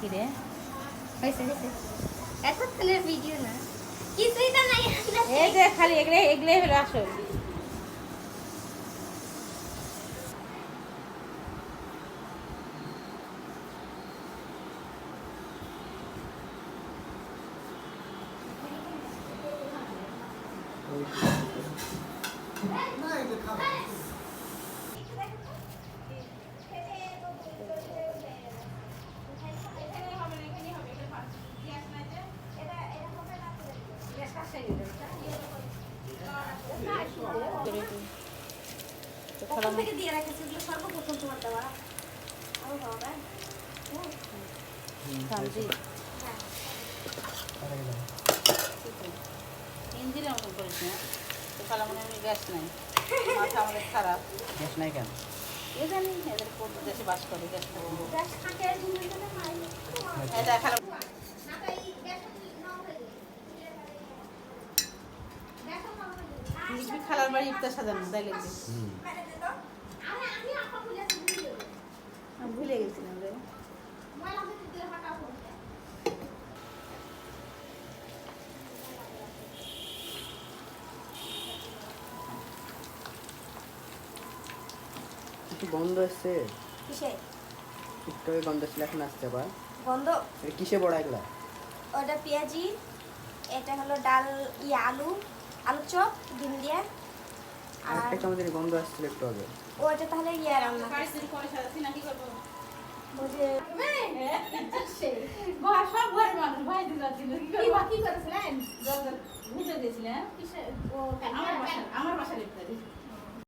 কিরে? হয়েছে হয়েছে। এতক্ষণের ভিডিও না। কিছুই তো নাই এই যে খালি এগুলো এগুলোই হলো আসল তো প্রথম খালাম- ইঞ্জিনের মতন করিস না। তো খালা মনে হয় গ্যাস নাই। মাথা আমাদের খারাপ। গ্যাস নাই কেন? এ জানি এদের দেশে বাস করে গ্যাস খাব এটা খালা না তো এই গ্যাস নাও হয়ে গ্যাস নাও লিখবি খালার বাড়ি ইফতার সাজানো তাই ভুলে যাব আমি ভুলে গেছিলাম রে। গন্ধ এসছে কিসে একটু আগে গন্ধ ছিল এখন আসছে আবার। গন্ধ কিসে বড় এগুলা? ওটা পেঁয়াজি এটা হলো ডাল ই আলু। আলু চপ ডিম দিয়ে। আর একটা চামচের গন্ধ আসছিল একটু আগে। ও ওটা তাহলে ইয়ে রান্না গাড়ি চুরি করে সাজাচ্ছি না কি করব ওই যে ঘর সব ঘরের মানুষ ভাই দিন রাত্রি কি কি করব? কি করেছিলেন? ভিতরে দিয়েছিলেন ও আমার বাসা আমার বাসার